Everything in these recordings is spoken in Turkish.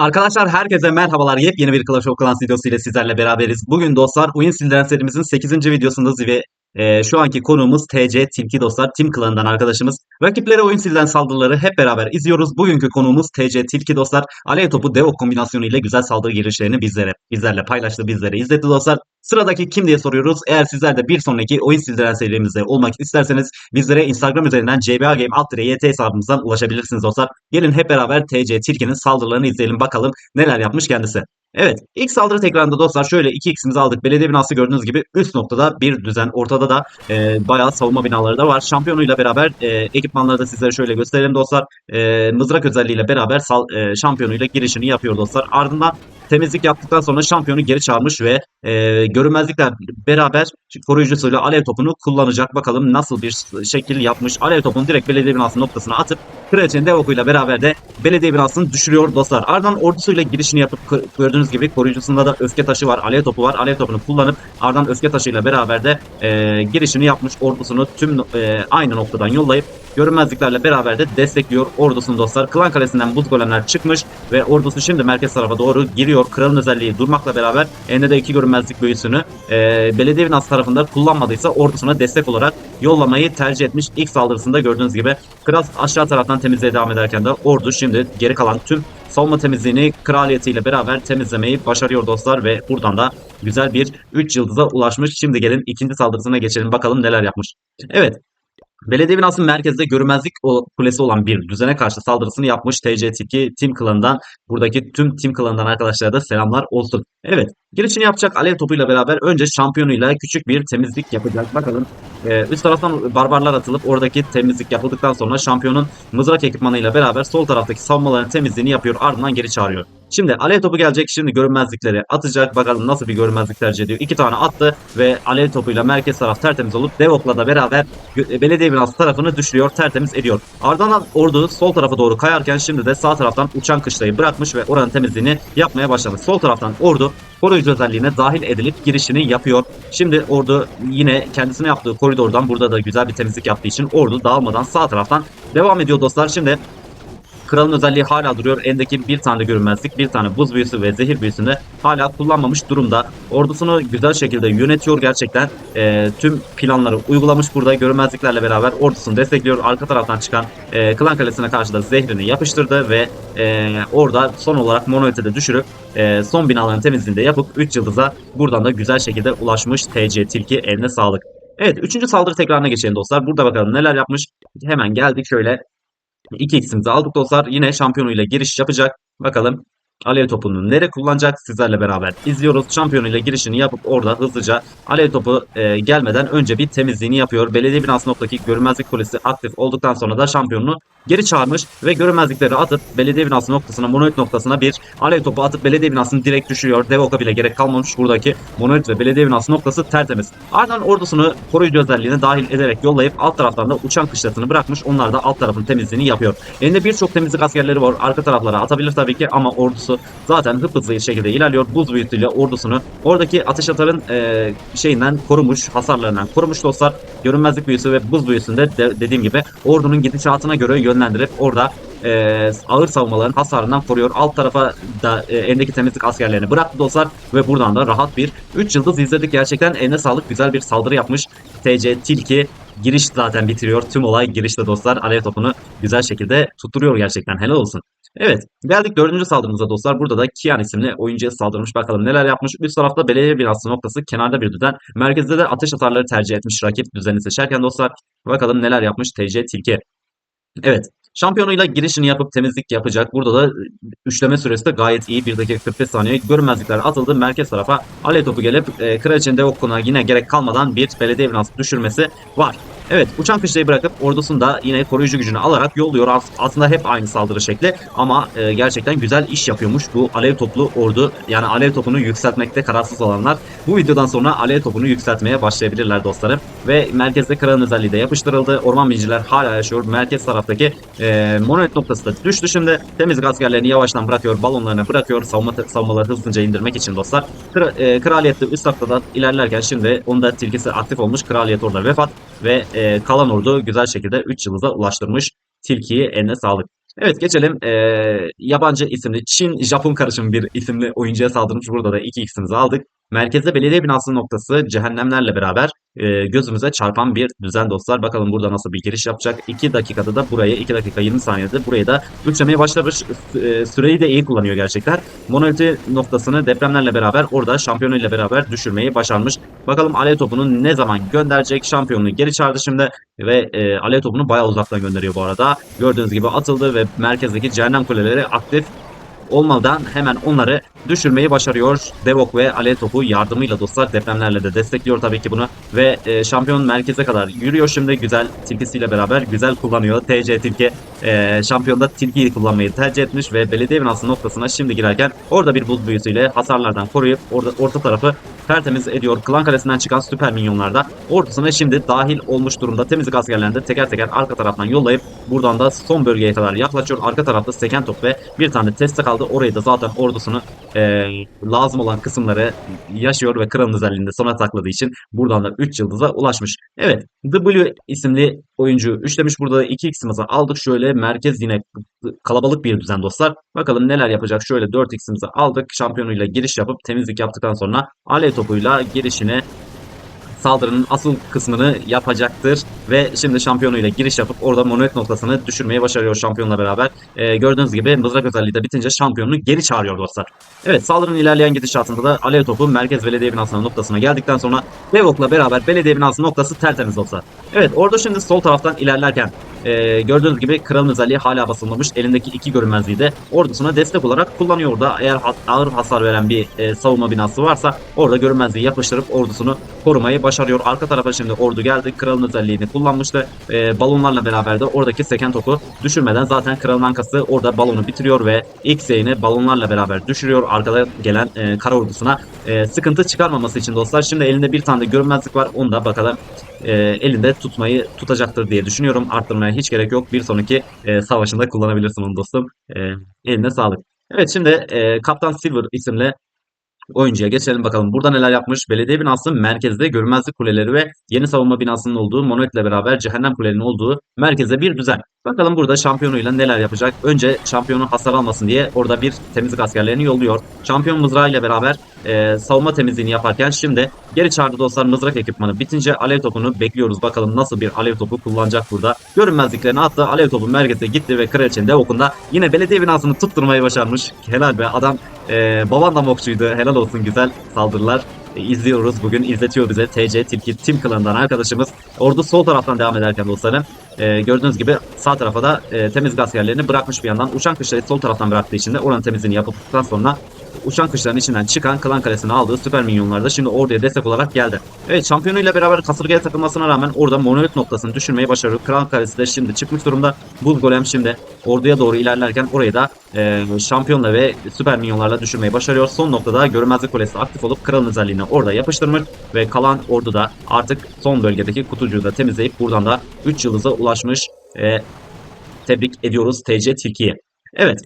Arkadaşlar herkese merhabalar. Yepyeni bir Clash of Clans videosu ile sizlerle beraberiz. Bugün dostlar Oyun Sildiren serimizin 8. videosundayız ve e, şu anki konuğumuz TC Tilki dostlar. Team Clan'dan arkadaşımız. Rakiplere oyun sildiren saldırıları hep beraber izliyoruz. Bugünkü konuğumuz TC Tilki dostlar. Alev topu Devo kombinasyonu ile güzel saldırı girişlerini bizlere bizlerle paylaştı, bizlere izletti dostlar. Sıradaki kim diye soruyoruz. Eğer sizler de bir sonraki oyun sildiren serimizde olmak isterseniz bizlere Instagram üzerinden CBA Game alt YT hesabımızdan ulaşabilirsiniz dostlar. Gelin hep beraber TC Tilki'nin saldırılarını izleyelim bakalım neler yapmış kendisi. Evet ilk saldırı tekrarında dostlar şöyle 2x'imizi aldık. Belediye binası gördüğünüz gibi üst noktada bir düzen. Ortada da e, bayağı savunma binaları da var. Şampiyonuyla beraber e, ekipmanları da sizlere şöyle gösterelim dostlar. E, mızrak özelliğiyle beraber sal, e, şampiyonuyla girişini yapıyor dostlar. Ardından temizlik yaptıktan sonra şampiyonu geri çağırmış ve e, görünmezlikler beraber koruyucusuyla alev topunu kullanacak. Bakalım nasıl bir şekil yapmış. Alev topunu direkt belediye binası noktasına atıp Kraliçenin dev okuyla beraber de belediye binasını düşürüyor dostlar. Ardından ordusuyla girişini yapıp kı- gördüğünüz gibi koruyucusunda da öfke taşı var. Alev topu var. Alev topunu kullanıp ardından öfke taşıyla beraber de e, girişini yapmış ordusunu tüm e, aynı noktadan yollayıp görünmezliklerle beraber de destekliyor ordusunu dostlar. Klan kalesinden buz golemler çıkmış ve ordusu şimdi merkez tarafa doğru giriyor. Kralın özelliği durmakla beraber elinde de iki görünmezlik büyüsünü e, belediye binası tarafında kullanmadıysa ordusuna destek olarak yollamayı tercih etmiş. İlk saldırısında gördüğünüz gibi kral aşağı taraftan temizliğe devam ederken de ordu şimdi geri kalan tüm savunma temizliğini kraliyetiyle beraber temizlemeyi başarıyor dostlar ve buradan da güzel bir 3 yıldıza ulaşmış. Şimdi gelin ikinci saldırısına geçelim bakalım neler yapmış. Evet Belediye binasının merkezde görünmezlik kulesi olan bir düzene karşı saldırısını yapmış TC2 Team Clan'dan. Buradaki tüm Team Clan'dan arkadaşlara da selamlar olsun. Evet, girişini yapacak alev topuyla beraber önce şampiyonuyla küçük bir temizlik yapacak. Bakalım ee, üst taraftan barbarlar atılıp oradaki temizlik yapıldıktan sonra şampiyonun mızrak ekipmanıyla beraber sol taraftaki savunmaların temizliğini yapıyor. Ardından geri çağırıyor. Şimdi alev topu gelecek. Şimdi görünmezlikleri atacak. Bakalım nasıl bir görünmezlik tercih ediyor. İki tane attı ve alev topuyla merkez taraf tertemiz olup Devok'la da beraber gö- belediye binası tarafını düşürüyor. Tertemiz ediyor. Ardından ordu sol tarafa doğru kayarken şimdi de sağ taraftan uçan kışlayı bırakmış ve oranın temizliğini yapmaya başlamış. Sol taraftan ordu koruyucu özelliğine dahil edilip girişini yapıyor. Şimdi ordu yine kendisine yaptığı koridordan burada da güzel bir temizlik yaptığı için ordu dağılmadan sağ taraftan devam ediyor dostlar. Şimdi Kralın özelliği hala duruyor. Endeki bir tane görünmezlik, bir tane buz büyüsü ve zehir büyüsünü hala kullanmamış durumda. Ordusunu güzel şekilde yönetiyor gerçekten. Ee, tüm planları uygulamış burada. Görünmezliklerle beraber ordusunu destekliyor. Arka taraftan çıkan e, Klan Kalesi'ne karşı da zehrini yapıştırdı ve e, orada son olarak monolite de düşürüp e, son binaların temizliğini de yapıp 3 yıldıza buradan da güzel şekilde ulaşmış TC Tilki eline sağlık. Evet 3. saldırı tekrarına geçelim dostlar. Burada bakalım neler yapmış. Hemen geldik şöyle 2x'imizi aldık dostlar. Yine şampiyonuyla giriş yapacak. Bakalım alev topunu nere kullanacak sizlerle beraber izliyoruz. Şampiyonuyla girişini yapıp orada hızlıca alev topu e, gelmeden önce bir temizliğini yapıyor. Belediye binasındaki görünmezlik kulesi aktif olduktan sonra da şampiyonunu geri çağırmış ve görünmezlikleri atıp belediye binası noktasına monolit noktasına bir alev topu atıp belediye binasını direkt düşürüyor. Devoka bile gerek kalmamış. Buradaki monolit ve belediye binası noktası tertemiz. Ardından ordusunu koruyucu özelliğine dahil ederek yollayıp alt taraftan da uçan kışlasını bırakmış. Onlar da alt tarafın temizliğini yapıyor. Elinde birçok temizlik askerleri var. Arka taraflara atabilir tabii ki ama ordusu zaten hıp hızlı bir şekilde ilerliyor. Buz büyütüyle ordusunu oradaki ateş atarın e, şeyinden korumuş, hasarlarından korumuş dostlar. Görünmezlik büyüsü ve buz büyüsünde de, dediğim gibi ordunun gidişatına göre yönlendirip orada e, ağır savunmaların hasarından koruyor. Alt tarafa da e, elindeki temizlik askerlerini bıraktı dostlar ve buradan da rahat bir 3 yıldız izledik. Gerçekten eline sağlık güzel bir saldırı yapmış. TC Tilki giriş zaten bitiriyor. Tüm olay girişte dostlar. Alev topunu güzel şekilde tutturuyor gerçekten. Helal olsun. Evet geldik dördüncü saldırımıza dostlar. Burada da Kian isimli oyuncuya saldırmış. Bakalım neler yapmış. Üst tarafta belediye binası noktası kenarda bir düzen. Merkezde de ateş atarları tercih etmiş rakip düzeni seçerken dostlar. Bakalım neler yapmış TC Tilki. Evet. Şampiyonuyla girişini yapıp temizlik yapacak. Burada da üçleme süresi de gayet iyi. 1 dakika 45 saniye. Görünmezlikler atıldı. Merkez tarafa alev topu gelip e, kraliçenin de okuna yine gerek kalmadan bir belediye binası düşürmesi var. Evet uçan kışlayı bırakıp ordusunu da yine koruyucu gücünü alarak yolluyor. As- Aslında hep aynı saldırı şekli ama e, gerçekten güzel iş yapıyormuş bu alev toplu ordu. Yani alev topunu yükseltmekte kararsız olanlar bu videodan sonra alev topunu yükseltmeye başlayabilirler dostlarım. Ve merkezde kralın özelliği de yapıştırıldı. Orman binciler hala yaşıyor. Merkez taraftaki e, monolit noktası da düştü şimdi. Temizlik askerlerini yavaştan bırakıyor. Balonlarını bırakıyor. Savunma, savunmaları hızlıca indirmek için dostlar. Kra, e, kraliyette üst noktada ilerlerken şimdi onda tilkisi aktif olmuş. Kraliyet orada vefat ve e, kalan ordu güzel şekilde 3 yıldıza ulaştırmış. Tilkiyi eline sağlık. Evet geçelim. Ee, yabancı isimli Çin Japon karışımı bir isimli oyuncuya saldırmış. Burada da iki x'imizi aldık. Merkezde belediye binası noktası cehennemlerle beraber e, gözümüze çarpan bir düzen dostlar. Bakalım burada nasıl bir giriş yapacak. 2 dakikada da burayı 2 dakika 20 saniyede burayı da üçlemeye başlamış. E, süreyi de iyi kullanıyor gerçekten. Monoliti noktasını depremlerle beraber orada şampiyonu ile beraber düşürmeyi başarmış. Bakalım alev topunu ne zaman gönderecek? Şampiyonluğu geri çağırdı şimdi ve e, alev topunu bayağı uzaktan gönderiyor bu arada. Gördüğünüz gibi atıldı ve merkezdeki cehennem kuleleri aktif olmadan hemen onları düşürmeyi başarıyor. Devok ve Alev topu yardımıyla dostlar depremlerle de destekliyor tabii ki bunu. Ve e, şampiyon merkeze kadar yürüyor şimdi güzel tilkisiyle beraber güzel kullanıyor. TC tilki e, şampiyonda tilkiyi kullanmayı tercih etmiş ve belediye binası noktasına şimdi girerken orada bir buz büyüsüyle hasarlardan koruyup orada orta tarafı tertemiz ediyor. Klan kalesinden çıkan süper minyonlar da ordusuna şimdi dahil olmuş durumda. Temizlik askerlerini de teker teker arka taraftan yollayıp buradan da son bölgeye kadar yaklaşıyor. Arka tarafta seken top ve bir tane teste kaldı. Orayı da zaten ordusunu e, lazım olan kısımları yaşıyor ve kralın özelliğinde sona sakladığı için buradan da 3 yıldıza ulaşmış. Evet W isimli oyuncu üçlemiş. Burada da 2x'imizi aldık. Şöyle merkez yine kalabalık bir düzen dostlar. Bakalım neler yapacak. Şöyle 4x'imizi aldık. Şampiyonuyla giriş yapıp temizlik yaptıktan sonra alev topuyla girişine saldırının asıl kısmını yapacaktır. Ve şimdi şampiyonuyla giriş yapıp orada monolit noktasını düşürmeyi başarıyor şampiyonla beraber. Ee, gördüğünüz gibi mızrak özelliği de bitince şampiyonunu geri çağırıyor dostlar. Evet saldırının ilerleyen gidişatında da alev topu merkez belediye binasının noktasına geldikten sonra Devok'la beraber belediye binası noktası tertemiz dostlar. Evet orada şimdi sol taraftan ilerlerken e, gördüğünüz gibi kralın özelliği hala basılmamış. Elindeki iki görünmezliği de ordusuna destek olarak kullanıyor orada. Eğer ağır hasar veren bir e, savunma binası varsa orada görünmezliği yapıştırıp ordusunu korumayı başarıyor. Arka tarafa şimdi ordu geldi. Kralın özelliğini kullanmıştı. E, balonlarla beraber de oradaki seken topu düşürmeden zaten kralın ankası orada balonu bitiriyor ve ilk yayını balonlarla beraber düşürüyor. Arkada gelen e, kara ordusuna e, sıkıntı çıkarmaması için dostlar. Şimdi elinde bir tane de görünmezlik var. Onu da bakalım e, elinde tutmayı tutacaktır diye düşünüyorum. Arttırmaya hiç gerek yok. Bir sonraki e, savaşında kullanabilirsin onu dostum. E, eline sağlık. Evet şimdi e, Kaptan Silver isimli oyuncuya geçelim bakalım. Burada neler yapmış? Belediye binası merkezde görünmezlik kuleleri ve yeni savunma binasının olduğu monolitle beraber cehennem kulelerinin olduğu merkeze bir düzen. Bakalım burada şampiyonuyla neler yapacak. Önce şampiyonu hasar almasın diye orada bir temizlik askerlerini yolluyor. Şampiyon mızrağıyla beraber e, savunma temizliğini yaparken şimdi geri çağırdı dostlar mızrak ekipmanı bitince alev topunu bekliyoruz. Bakalım nasıl bir alev topu kullanacak burada. Görünmezliklerini attı. Alev topu merkeze gitti ve kraliçenin de okunda yine belediye binasını tutturmayı başarmış. Helal be adam e, baban da mokçuydu. Helal olsun güzel saldırılar e, izliyoruz. Bugün izletiyor bize TC Tilki Tim klanından arkadaşımız. Ordu sol taraftan devam ederken dostlarım. E, gördüğünüz gibi sağ tarafa da e, temizlik askerlerini bırakmış bir yandan. Uçan kışları sol taraftan bıraktığı için de oranın temizliğini yaptıktan sonra uçan kışların içinden çıkan klan kalesini aldığı süper minyonlar da şimdi orduya destek olarak geldi. Evet şampiyonuyla beraber kasırgaya takılmasına rağmen orada monolit noktasını düşürmeyi başarıyor. Klan kalesi de şimdi çıkmış durumda. Buz golem şimdi orduya doğru ilerlerken orayı da e, şampiyonla ve süper minyonlarla düşürmeyi başarıyor. Son noktada görünmezlik kulesi aktif olup kralın özelliğini orada yapıştırmış ve kalan ordu da artık son bölgedeki kutucuğu da temizleyip buradan da 3 yıldıza ulaşmış. E, tebrik ediyoruz TC Tilki'ye. Evet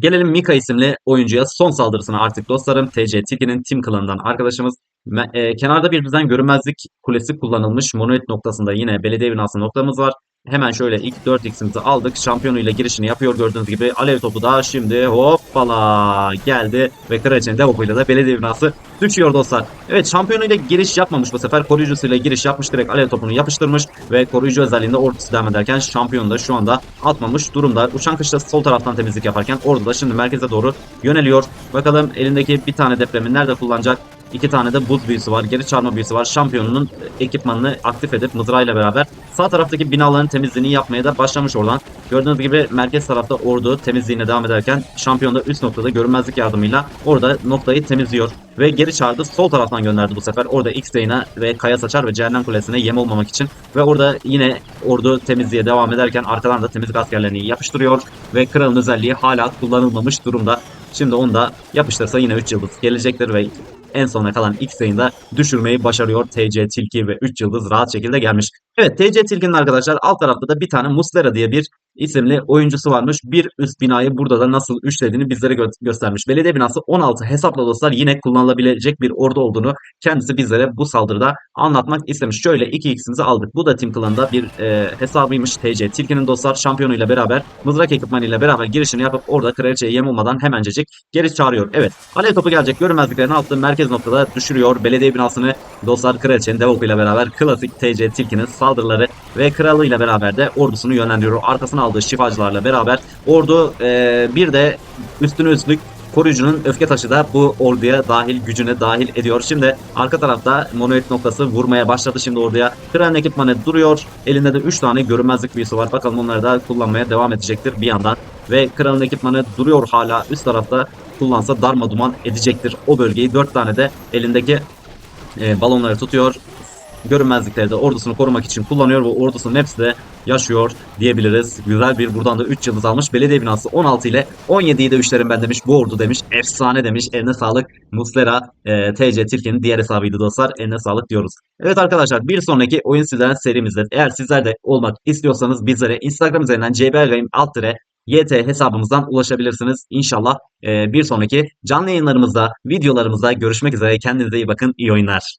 Gelelim Mika isimli oyuncuya son saldırısına artık dostlarım. TC Tilki'nin Team klanından arkadaşımız. E, kenarda bir düzen görünmezlik kulesi kullanılmış. Monolit noktasında yine belediye binası noktamız var. Hemen şöyle ilk 4x'imizi aldık. Şampiyonuyla girişini yapıyor gördüğünüz gibi. Alev topu da şimdi hoppala geldi. Ve kraliçenin devopuyla da belediye binası düşüyor dostlar. Evet şampiyonuyla giriş yapmamış bu sefer. Koruyucusuyla giriş yapmış. Direkt alev topunu yapıştırmış. Ve koruyucu özelliğinde ordusu devam ederken şampiyon da şu anda atmamış durumda. Uçan kışta sol taraftan temizlik yaparken ordu da şimdi merkeze doğru yöneliyor. Bakalım elindeki bir tane depremi nerede kullanacak? İki tane de buz büyüsü var. Geri çağırma büyüsü var. Şampiyonunun ekipmanını aktif edip mızrağıyla beraber sağ taraftaki binaların temizliğini yapmaya da başlamış oradan. Gördüğünüz gibi merkez tarafta ordu temizliğine devam ederken şampiyon da üst noktada görünmezlik yardımıyla orada noktayı temizliyor. Ve geri çağırdı. Sol taraftan gönderdi bu sefer. Orada X Ray'ine ve Kaya Saçar ve Cehennem Kulesi'ne yem olmamak için. Ve orada yine ordu temizliğe devam ederken arkadan da temizlik askerlerini yapıştırıyor. Ve kralın özelliği hala kullanılmamış durumda. Şimdi onu da yapıştırsa yine 3 yıldız gelecektir ve en sona kalan X sayında düşürmeyi başarıyor TC Tilki ve 3 yıldız rahat şekilde gelmiş. Evet TC Tilki'nin arkadaşlar alt tarafta da bir tane Muslera diye bir isimli oyuncusu varmış. Bir üst binayı burada da nasıl üçlediğini bizlere gö- göstermiş. Belediye binası 16 hesapla dostlar yine kullanılabilecek bir ordu olduğunu kendisi bizlere bu saldırıda anlatmak istemiş. Şöyle 2x'imizi aldık. Bu da Team Clan'da bir e, hesabıymış TC. Tilki'nin dostlar şampiyonuyla beraber mızrak ekipmanıyla beraber girişini yapıp orada kraliçeye yem olmadan hemencecik geri çağırıyor. Evet. Alev topu gelecek. Görünmezliklerini aldığı merkez noktada düşürüyor. Belediye binasını dostlar kraliçenin dev okuyla beraber klasik TC Tilki'nin saldırıları ve kralıyla beraber de ordusunu yönlendiriyor. Arkasına aldığı şifacılarla beraber ordu e, bir de üstüne üstlük koruyucunun öfke taşı da bu orduya dahil gücüne dahil ediyor. Şimdi arka tarafta monoid noktası vurmaya başladı şimdi orduya. Tren ekipmanı duruyor. Elinde de 3 tane görünmezlik büyüsü var. Bakalım onları da kullanmaya devam edecektir bir yandan. Ve kralın ekipmanı duruyor hala üst tarafta kullansa darma duman edecektir o bölgeyi. 4 tane de elindeki e, balonları tutuyor. Görünmezlikleri de ordusunu korumak için kullanıyor ve ordusunun hepsi de yaşıyor diyebiliriz. Güzel bir buradan da 3 yıldız almış. Belediye binası 16 ile 17'yi de 3'lerim ben demiş. Bu ordu demiş. Efsane demiş. Eline sağlık. Muslera e, TC Tilki'nin diğer hesabıydı dostlar. Eline sağlık diyoruz. Evet arkadaşlar bir sonraki oyun sizden serimizde eğer sizler de olmak istiyorsanız bizlere Instagram üzerinden cblgame alt YT hesabımızdan ulaşabilirsiniz. İnşallah e, bir sonraki canlı yayınlarımızda, videolarımızda görüşmek üzere. Kendinize iyi bakın. İyi oyunlar.